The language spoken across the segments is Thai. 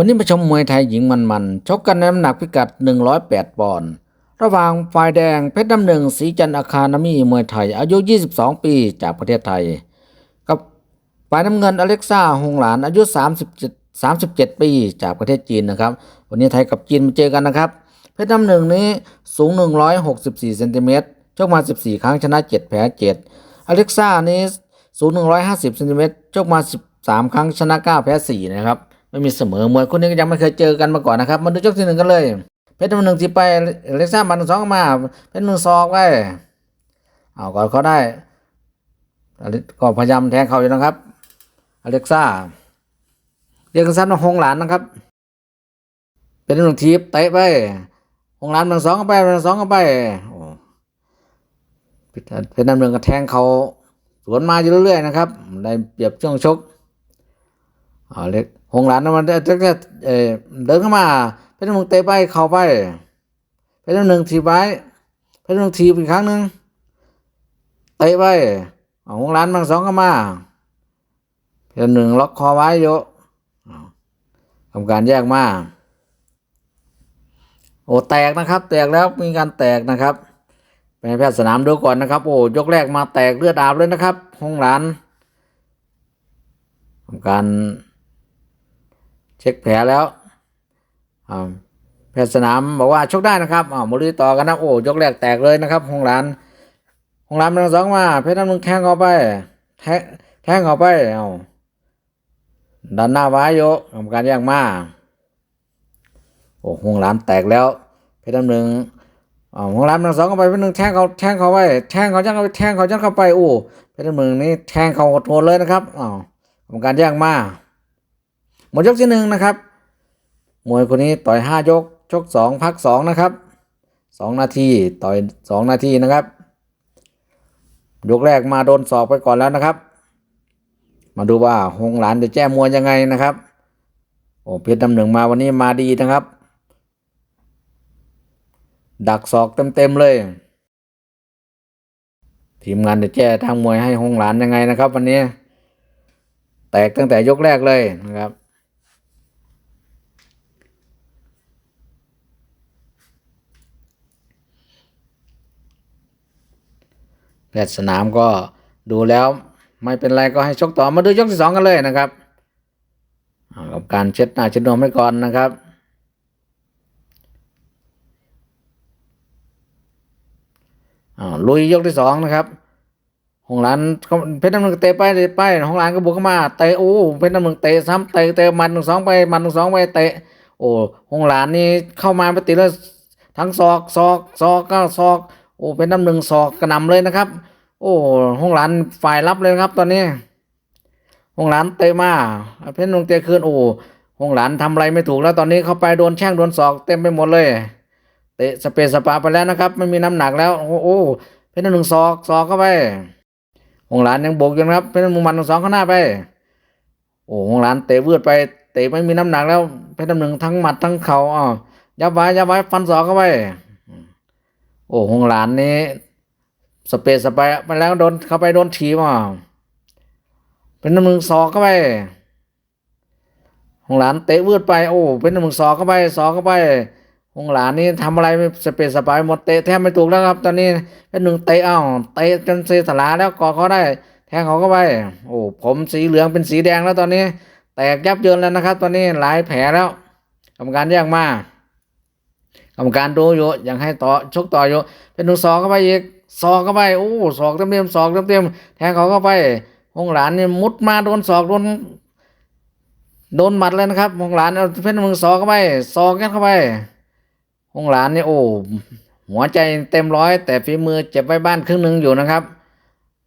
วันนี้มาชมมวยไทยหญิงมันๆชกกันในน้ำหนักพิกัด 108 ปอนด์ระหว่างฝ่ายแดงเพชรน้ำหนึ่งสีจันอาคานามีมวยไทยอายุ 22 ปีจากประเทศไทย กับฝ่ายน้ำเงินอเล็กซ่าหงหลานอายุ 37 37 ปีจากประเทศจีนนะครับ วันนี้ไทยกับจีนมาเจอกันนะครับ เพชรน้ำหนึ่งนี้สูง 164เซนติเมตรชกมา 14 ครั้งชนะ 7 แพ้ 7 อเล็กซ่านี้สูง 150เซนติเมตรชกมา 13 ครั้งชนะ 9 แพ้ 4 นะครับ ไม่มีเสมอมวยคนนี้ก็ยังไม่เคยเจอกันมาก่อนนะครับ มาดูยกที่หนึ่งกันเลย เพชรน้ำหนึ่งที่ไปอเล็กซ่ามันสองมา เพชรหนึ่งซอกไปเอาก่อนเขาได้ก็พยายามแทงเขาอยู่นะครับ อเล็กซ่าเรียกสั้นว่าหงหลานนะครับ เป็นหนึ่งทีบเตะไปหงหลานมันสองเข้าไปมันสองเข้าไปโอ้เป็นน้ำหนึ่งก็แทงเขาสวนมาอยู่เรื่อยๆนะครับ ได้เปรียบช่วงชก เอาเล็กหงหลานมันจะจะเออเดินเข้ามาเป็นน้ำหนึ่งเตะไปเข้าไปเป็นน้ำหนึ่งทีไว้เป็นน้ำหนึ่งทีอีกครั้งหนึ่งเตะไปเอาหงหลานมันสองเข้ามาเป็นหนึ่งล็อกคอไว้โยทำการแยกมาโอ้แตกนะครับ แตกแล้วมีการแตกนะครับไปแพทย์สนามดูก่อนนะครับ โอ้ยกแรกมาแตกเลือดอาบเลยนะครับห้องหลานทำการ เช็คแผลแล้วแพทย์สนามบอกว่าชกได้นะครับอ่ามาลุยต่อกันนะโอ้ยกแรกแตกเลยนะครับห้องหลานห้องหลานเป็นสองมาเพชรน้ำหนึ่งแทงเข้าไป แทงแทงเข้าไปเอาดันหน้าไว้โยทำการแยกมาโอ้ห้องร้านแตกแล้ว เพชรน้ำหนึ่งอ๋อห้องร้านทั้งสองเข้าไปเพชรหนึ่งแทงเขาแทงเขาไว้แทงเขาจังเข้าไปแทงเขาจังเข้าไปโอ้เพชรน้ำหนึ่งนี่แทงเขาโหดเลยนะครับอ๋อกรรมการแยกมา หมดยกที่หนึ่งนะครับ มวยคนนี้ต่อยห้ายก ชกสองพักสองนะครับสองนาทีต่อยสองนาทีนะครับ ยกแรกมาโดนศอกไปก่อนแล้วนะครับ มาดูว่าหงหลานจะแจ้มวยยังไงนะครับ โอ้เพชรน้ำหนึ่งมาวันนี้มาดีนะครับ ดักศอกเต็มๆเลยทีมงานจะแจ้ทางมวยให้หงหลานยังไงนะครับ วันนี้ แตกตั้งแต่ยกแรกเลยนะครับ แพทย์สนามก็ดูแล้วไม่เป็นไรก็ให้ชกต่อมาดูยกที่สองกันเลยนะครับกับการเช็ดหน้าเช็ดนมให้ก่อนนะครับลุยยกที่สองนะครับหงหลานเพชรน้ำหนึ่งเตะไปเตะไปหงหลานก็บุกเข้ามาเตะโอ้เพชรน้ำหนึ่งเตะซ้ำเตะเตะมันหนึ่งสองไปมันหนึ่งสองไปเตะโอ้หงหลานนี่เข้ามาไปติดแล้วทั้งศอกศอกศอกก็ศอก โอ้เพชรน้ำหนึ่งศอกกระนำเลยนะครับ โอ้ห้องหลานฝ่ายรับเลยครับ ตอนนี้ห้องหลานเตะมาเพชรนงเตะคืนโอ้ห้องหลานทำอะไรไม่ถูกแล้วตอนนี้เข้าไปโดนแช่งโดนศอกเต็มไปหมดเลยเตะสเปซสปาไปแล้วนะครับ ไม่มีน้ำหนักแล้ว โอ้โหเพชรนงศอกศอกเข้าไปห้องหลานยังโบกอยู่นะครับเพชรนงมันสองข้างหน้าไป โอ้ห้องหลานเตะเวืดไปเตะไม่มีน้ำหนักแล้วเพชรน้ำหนึ่งทั้งหมัดทั้งเข่าอ่ายับไว้ยับไว้ฟันศอกเข้าไป โอ้หงหลานนี้ สเปซสปาไปแล้วโดนเข้าไปโดนถีบอะเป็นน้ำมึงซอกเข้าไปหงหลานเตะวืดไปโอ้เป็นน้ำมึงซอกเข้าไปซอกเข้าไปหงหลานนี่ทำอะไรไม่สเปซสปายหมดเตะแทบไม่ถูกแล้วครับ ตอนนี้เป็นหนึ่งเตะเอ้าเตะจนเสียสลาแล้วกอเขาได้ แทงเขาเข้าไปโอ้ผมสีเหลืองเป็นสีแดงแล้วตอนนี้ แตกยับเยินแล้วนะครับ ตอนนี้หลายแผลแล้วกรรมการแยกมา กรรมการดูอยู่ยังให้ต่อชกต่ออยู่เป็นหนึ่งซอกเข้าไปอีกซอกเข้าไปโอ้ซอกเต็มเต็มๆซอกเต็มเต็มแทงเขาเข้าไปหงหลานนี่มุดมาโดนศอกโดนโดนหมัดเลยนะครับหงหลานเอาเพชรมึงศอกเข้าไปศอกกันเข้าไปหงหลานนี่โอ้หัวใจเต็มร้อย แต่ฝีมือเจ็บไว้บ้านครึ่งหนึ่งอยู่นะครับ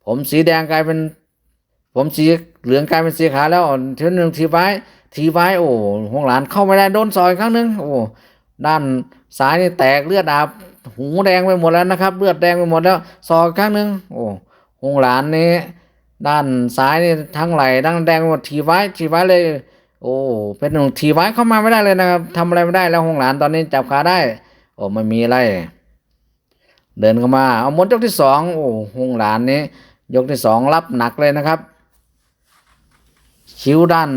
ผมสีแดงกลายเป็น ผมสีเหลืองกลายเป็นสีขาวแล้วเทีหนึ่งทีไว้ทีไว้โอ้หงหลานเข้าไม่ได้โดนซอยครั้งหนึ่งโอ้ด้าน ซ้ายนี่แตกเลือดอาบหูแดงไปหมดแล้วนะครับ เลือดแดงไปหมดแล้วซอยครั้งหนึ่งโอ้หงหลานนี่ด้านซ้ายนี่ทั้งไหลทั้งแดงหมดทีไว้ทีไว้เลย โอ้เป็นหนึ่งทีไว้เข้ามาไม่ได้เลยนะครับทำอะไรไม่ได้แล้วหงหลานตอนนี้จับขาได้ โอ้ไม่มีอะไร เดินเข้ามาเอาหมดยกที่สองโอ้หงหลานนี้ยกที่สองรับหนักเลยนะครับ คิ้วด้าน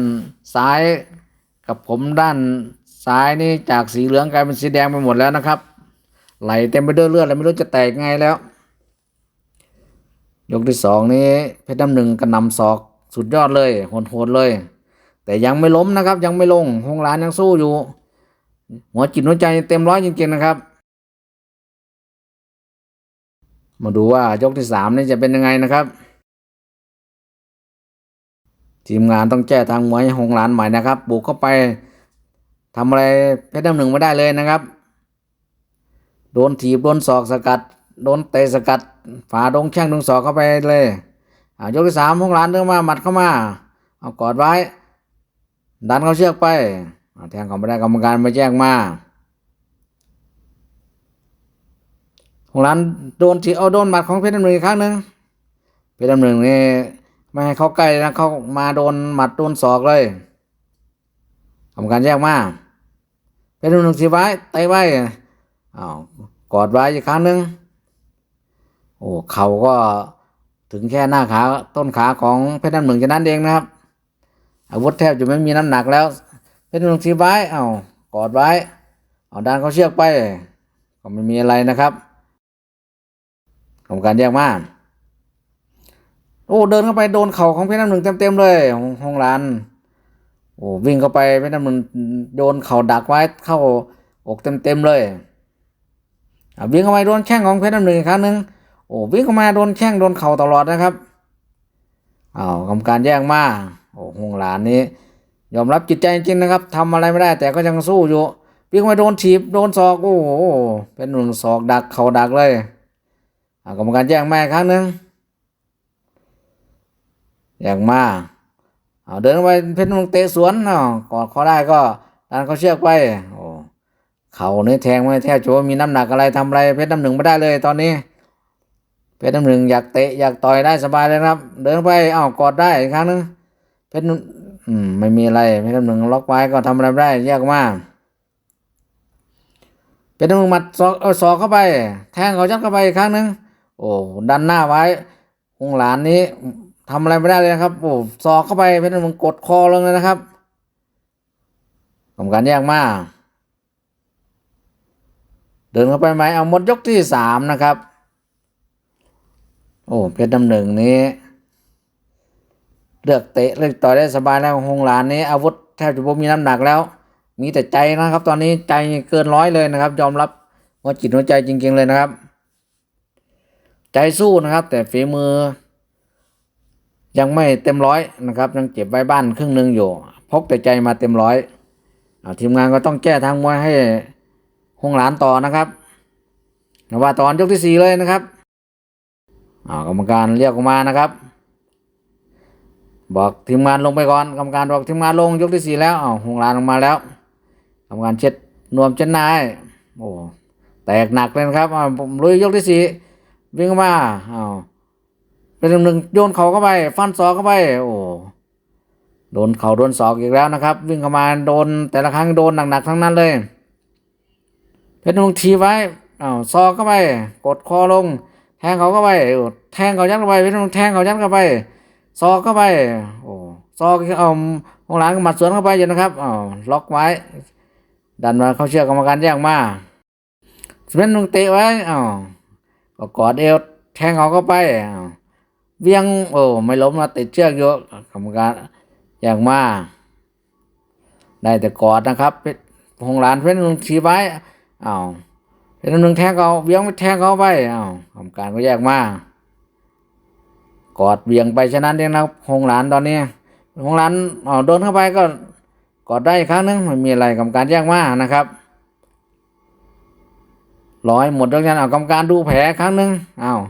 ซ้ายกับผมด้าน ซ้ายนี่จากสีเหลืองกลายเป็นสีแดงไปหมดแล้วนะครับ ไหลเต็มไปด้วยเลือดแล้วไม่รู้จะแตกไงแล้ว ยกที่สองนี้เพชรน้ำหนึ่งกระนำศอกสุดยอดเลยโหดๆเลย แต่ยังไม่ล้มนะครับ ยังไม่ลงหงหลานยังสู้อยู่ หัวจิตหัวใจเต็มร้อยจริงๆนะครับ มาดูว่ายกที่สามนี่จะเป็นยังไงนะครับทีมงานต้องแก้ทางมวยให้หงหลานใหม่นะครับ บุกเข้าไป ทำอะไรเพชรน้ำหนึ่งไม่ได้เลยนะครับ โดนถีบโดนศอกสกัด โดนเตะสกัด ฝ่าดงแข้งดงศอกเข้าไปเลยยกที่สามหงหลานเดินมาหมัดเข้ามาเอากอดไว้ ดันเขาเชือกไปแทงเขาไม่ได้กรรมการมาแจ้งมาหงหลานโดนถีบเอาโดนหมัดของเพชรน้ำหนึ่งอีกครั้งหนึ่งเพชรน้ำหนึ่งนี่ไม่ให้เขาใกล้นะเขามาโดนหมัดโดนศอกเลยทำการแยกมา เป็นหนึ่งสีไว้เตไว้อ้าวกอดไว้อีกครั้งหนึ่งโอ้เข่าก็ถึงแค่หน้าขาต้นขาของเพชรน้ำหนึ่งจะนั้นเองนะครับ อาวุธแทบจะไม่มีน้ำหนักแล้วเพชรน้ำหนึ่งสีไว้อ้าวกอดไว้เอาด้านเขาเชือกไป ก็ไม่มีอะไรนะครับทำการแยกมาโอ้เดินเข้าไปโดนเข่าของเพชรน้ำหนึ่งเต็มๆเลยของห้องร้าน โอ้วิ่งเข้าไปเพชรน้ำหนึ่งโดนเข่าดักไว้เข้าอกเต็มๆเลยวิ่งเข้าไปโดนแข้งของเพชรน้ำหนึ่งครั้งหนึ่งโอ้วิ่งเข้ามาโดนแข้งโดนเข่าตลอดนะครับอ้าวกรรมการแย่งมาโอ้หงร้านนี้ ยอมรับจิตใจจริงนะครับทำอะไรไม่ได้ แต่ก็ยังสู้อยู่วิ่งเข้าไปโดนถีบโดนศอกโอ้โหเป็นหนึ่งศอกดักเข่าดักเลยอ่ากรรมการแย่งมากครั้งหนึ่งอย่งมา เอาเดินไปเพชรมึงเตะสวนเนาะกอดเขาได้ก็ดันเขาเชือกไปโอ้เขาเนี่ยแทงไม่แทบจะว่ามีน้ำหนักอะไรทำอะไร เพชรน้ำหนึ่งไม่ได้เลยตอนนี้ เพชรน้ำหนึ่งอยากเตะอยากต่อยได้สบายเลยครับ เดินไปเอ้ากอดได้อีกครั้งนึงเพชรอืมไม่มีอะไรเพชรน้ำหนึ่งล็อกไว้ก็ทำอะไรไม่ได้แยกมาเพชรน้ำหนึ่งมัดศอกเอาศอกเข้าไป แทงเขายัดเข้าไปอีกครั้งนึงโอ้ดันหน้าไว้หงหลานนี้ ทำอะไรไม่ได้เลยนะครับโอ้ซอกเข้าไปเพชรน้ำหนึ่งกดคอลงเลยนะครับกรรมการแยกมาเดินเข้าไปไหมเอาหมดยกที่สามนะครับ โอ้เพชรน้ำหนึ่งนี้ เลือกเตะเลือกต่อยได้สบายแล้วหงหลานนี้ อาวุธแทบจะไม่มีน้ำหนักแล้ว มีแต่ใจนะครับ ตอนนี้ใจเกินร้อยเลยนะครับ ยอมรับว่าจิตหัวใจจริง ๆ เลยนะครับ ใจสู้นะครับ แต่ฝีมือ ยังไม่เต็มร้อยนะครับ ยังเก็บไว้บ้านครึ่งหนึ่งอยู่พกแต่ใจมาเต็มร้อยอทีมงานก็ต้องแก้ทางมวยให้หงหลานต่อนะครับแต่ว่าตอนยกที่สี่เลยนะครับอากรรมการเรียกออกมานะครับ บอกทีมงานลงไปก่อนกรรมการบอกทีมงานลงยกที่สี่แล้วอ้าวหงหลานลงมาแล้วกรรมการเช็ดนวมเช็ดนายโอ้แตกหนักเลยนะครับผมลุยยกที่สี่วิ่งมาอ้าว เป็นหนึ่งโยนเข่าเข้าไป ฟันศอกเข้าไป โอ้โดนเข่าโดนศอกอีกแล้วนะครับ วิ่งเข้ามาโดนแต่ละครั้งโดนหนักๆทั้งนั้นเลย เพชรนุ่งทีไว้อ้าวศอกเข้าไป กดคอลง แทงเขาเข้าไปโอ้แทงเขายัดเข้าไปเพชรนุ่งแทงเขายัดเข้าไปศอกเข้าไป โอ้ศอกเอาข้างหลังหมัดสวนเข้าไปอยู่นะครับอ้าวล็อกไว้ ดันมาเข้าเชือกกรรมการแยกมาเพชรนุ่งเตะไว้อ้าวก็กอดเอวแทงเขาเข้าไปอ้าว เวียงโอ้ไม่ล้มนะติดเชือกเยอะกรรมการอย่างมาได้แต่กอดนะครับเพชรหงหลานเพชรหนึ่งชี้ไว้อ้าวเพชรหนึ่งแทงเขาเวียงไปแทงเขาไปอ้าวกรรมการก็แยกมากอดเวียงไปฉะนั้นเองนะหงหลานตอนนี้หงหลานอ๋อโดนเข้าไปก็กอดได้อีกครั้งนึงไม่มีอะไรกรรมการแยกมานะครับร้อยหมดแล้วกันเอากรรมการดูแผลครั้งนึงอ้าว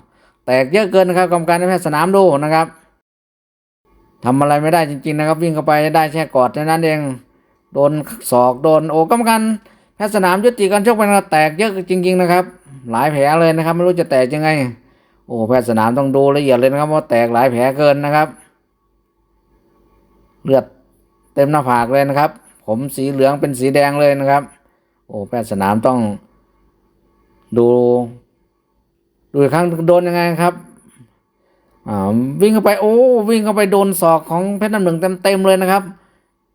แตกเยอะเกินนะครับกรรมการแพทย์สนามดูนะครับทำอะไรไม่ได้จริง ๆ นะครับ วิ่งเข้าไปได้แค่กอดเท่านั้นเองโดนศอกโดนโอ้กรรมการแพทย์สนามยุติการชกไปนะแตกเยอะจริง ๆ นะครับ หลายแผลเลยนะครับ ไม่รู้จะแตกยังไง โอ้แพทย์สนามต้องดูละเอียดเลยนะครับว่าแตกหลายแผลเกินนะครับ เลือดเต็มหน้าผากเลยนะครับ ผมสีเหลืองเป็นสีแดงเลยนะครับ โอ้แพทย์สนามต้องดู ดูอีกครั้งโดนยังไงครับอ่าวิ่งเข้าไปโอ้วิ่งเข้าไปโดนศอกของเพชรน้ำหนึ่งเต็มๆเลยนะครับ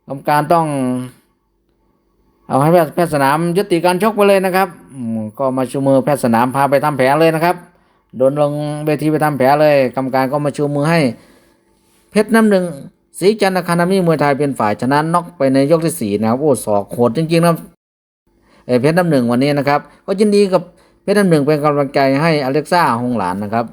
กรรมการต้อง เอาให้แพทย์แพทย์สนามยุติการชกไปเลยนะครับอืมก็มาชูมือแพทย์สนามพาไปทำแผลเลยนะครับ โดนลงเวทีไปทำแผลเลยกรรมการก็มาชูมือให้ เพชรน้ำหนึ่งสีจันทร์อะคานามีมวยไทยเป็นฝ่ายชนะน็อกไปในยกที่สี่นะครับโอ้ศอกโหดจริงๆนะครับเอ่อเพชรน้ำหนึ่งวันนี้นะครับ ก็ยินดีกับ เพชรน้ำหนึ่งเป็นกำลังใจให้อเล็กซ่าหงหลานนะครับ